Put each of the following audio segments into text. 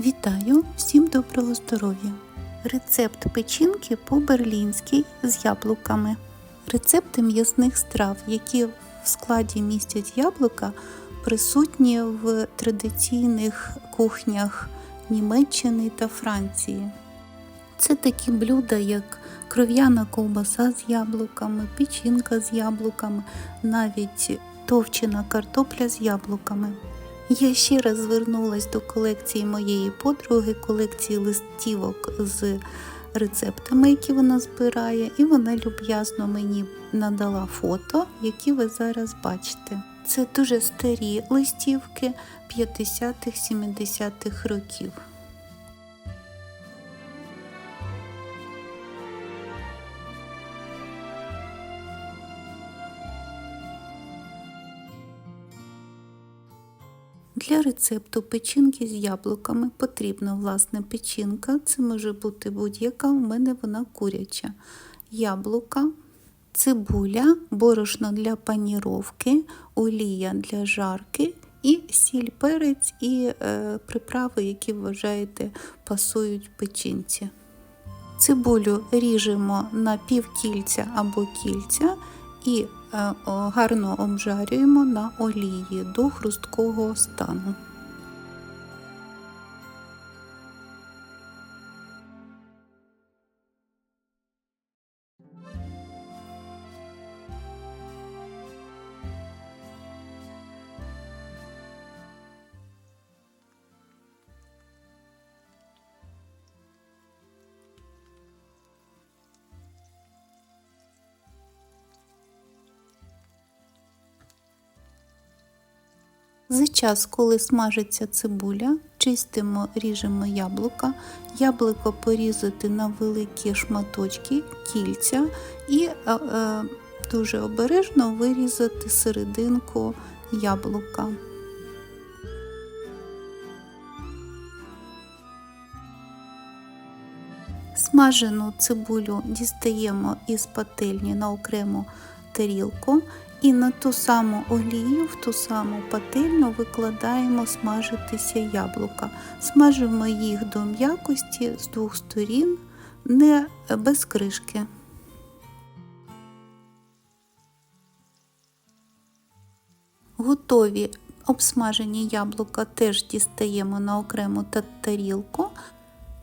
Вітаю! Всім доброго здоров'я! Рецепт печінки по-берлінськи з яблуками. Рецепти м'ясних страв, які в складі містять яблука, присутні в традиційних кухнях Німеччини та Франції. Це такі блюда, як кров'яна ковбаса з яблуками, печінка з яблуками, навіть товчена картопля з яблуками. Я ще раз звернулася до колекції моєї подруги, колекції листівок з рецептами, які вона збирає, і вона люб'язно мені надала фото, які ви зараз бачите. Це дуже старі листівки 50-70-х років. Для рецепту печінки з яблуками потрібна власне печінка. Це може бути будь-яка, у мене вона куряча. Яблука, цибуля, борошно для паніровки, олія для жарки і сіль, перець і е, приправи, які вважаєте пасують печінці. Цибулю ріжемо на півкільця або кільця і е, гарно обжарюємо на олії до хрусткого стану. За час, коли смажиться цибуля, чистимо, ріжемо яблука, яблуко порізати на великі шматочки, кільця і е, е, дуже обережно вирізати серединку яблука. Смажену цибулю дістаємо із пательні на окрему тарілку і на ту саму олію, в ту саму пательню викладаємо смажитися яблука. Смажимо їх до м'якості з двох сторін, не без кришки. Готові обсмажені яблука теж дістаємо на окрему тарілку.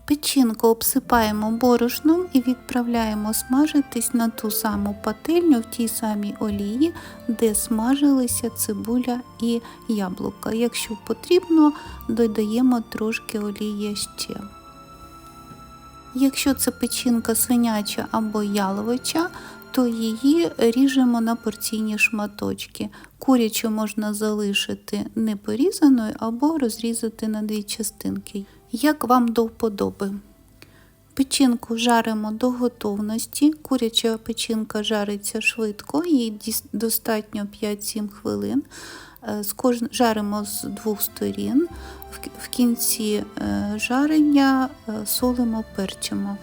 Печінку обсипаємо борошном і відправляємо смажитись на ту саму пательню в тій самій олії, де смажилися цибуля і яблука. Якщо потрібно, додаємо трошки олії ще. Якщо це печінка свиняча або яловича, то її ріжемо на порційні шматочки. Курячу можна залишити непорізаною або розрізати на дві частинки як вам до вподоби. Печінку жаримо до готовності. Куряча печінка жариться швидко, їй достатньо 5-7 хвилин. Жаримо з двох сторін. В кінці жарення солимо перчимо.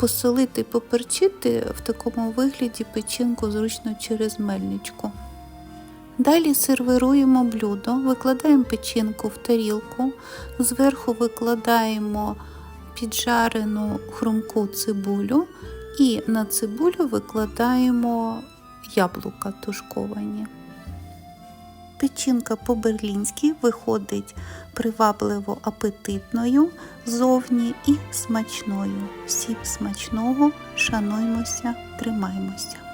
Посолити поперчити в такому вигляді печінку зручно через мельничку. Далі сервіруємо блюдо, викладаємо печінку в тарілку, зверху викладаємо піджарену хрумку цибулю і на цибулю викладаємо яблука тушковані. Печінка по-берлінськи виходить привабливо апетитною зовні і смачною. Всім смачного, шануймося, тримаймося!